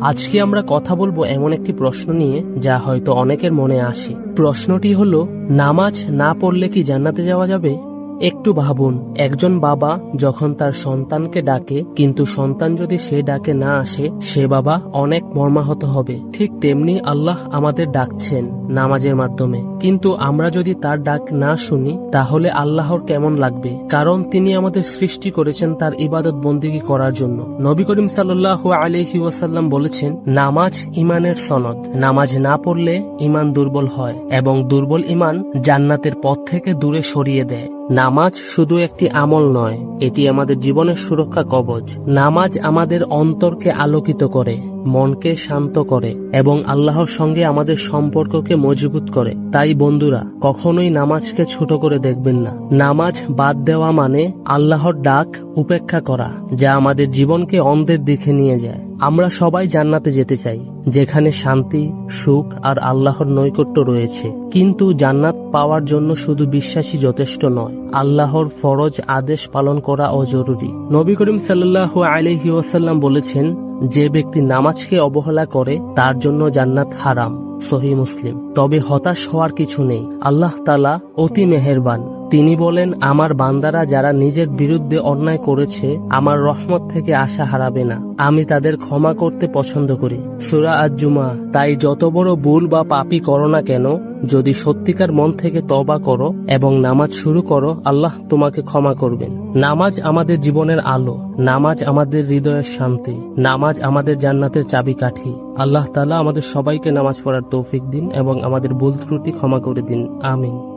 আজকে আমরা কথা বলব এমন একটি প্রশ্ন নিয়ে যা হয়তো অনেকের মনে আসে। প্রশ্নটি হলো, নামাজ না পড়লে কি জান্নাতে যাওয়া যাবে? একটু ভাবুন, একজন বাবা যখন তার সন্তানকে ডাকে, কিন্তু সন্তান যদি সে ডাকে না আসে, সে বাবা অনেক মর্মাহত হবে। ঠিক তেমনি আল্লাহ আমাদের ডাকছেন নামাজের মাধ্যমে। কিন্তু আমরা যদি তার ডাক না শুনি, তাহলে আল্লাহর কেমন লাগবে? কারণ তিনি আমাদের সৃষ্টি করেছেন তার ইবাদত বন্দিগি করার জন্য। নবী করিম সাল্লাহ আলহি ওয়াসাল্লাম বলেছেন, নামাজ ইমানের সনদ। নামাজ না পড়লে ইমান দুর্বল হয় এবং দুর্বল ইমান জান্নাতের পথ থেকে দূরে সরিয়ে দেয়। নামাজ শুধু একটি আমল নয়, এটি আমাদের জীবনের সুরক্ষা কবচ। নামাজ আমাদের অন্তরকে আলোকিত করে। মনকে শান্ত করে এবং আল্লাহর সঙ্গে আমাদের সম্পর্ককে মজবুত করে। তাই বন্ধুরা, কখনোই নামাজকে ছোট করে দেখবেন না। নামাজ বাদ দেওয়া মানে আল্লাহর ডাক উপেক্ষা করা, যা আমাদের জীবনকে অন্ধের দিকে নিয়ে যায়। আমরা সবাই জান্নাতে যেতে চাই, যেখানে শান্তি, সুখ আর আল্লাহর নৈকট্য রয়েছে। কিন্তু জান্নাত পাওয়ার জন্য শুধু বিশ্বাসী যথেষ্ট নয়, আল্লাহর ফরজ আদেশ পালন করাও জরুরি। নবী করিম সাল্লাহ আলহি ওয়াসাল্লাম বলেছেন যে ব্যক্তি নামাজকে অবহেলা করে, তার জন্য জান্নাত হারাম, সহি মুসলিম। তবে হতাশ হওয়ার কিছু নেই। আল্লাহ তালা অতি মেহেরবান। তিনি বলেন, আমার বান্দারা যারা নিজের বিরুদ্ধে অন্যায় করেছে, আমার রহমত থেকে আশা হারাবে না। আমি তাদের ক্ষমা করতে পছন্দ করি। সুরা আজুমা তাই যত বড় ভুল বা পাপি করো না কেন যদি সত্যিকার মন থেকে তবা করো এবং নামাজ শুরু করো, আল্লাহ তোমাকে ক্ষমা করবেন। নামাজ আমাদের জীবনের আলো, নামাজ আমাদের হৃদয়ের শান্তি, নামাজ আমাদের জান্নাতের চাবিকাঠি। আল্লাহ তালা আমাদের সবাইকে নামাজ পড়ার তৌফিক দিন এবং আমাদের ভুল ত্রুটি ক্ষমা করে দিন। আমিন।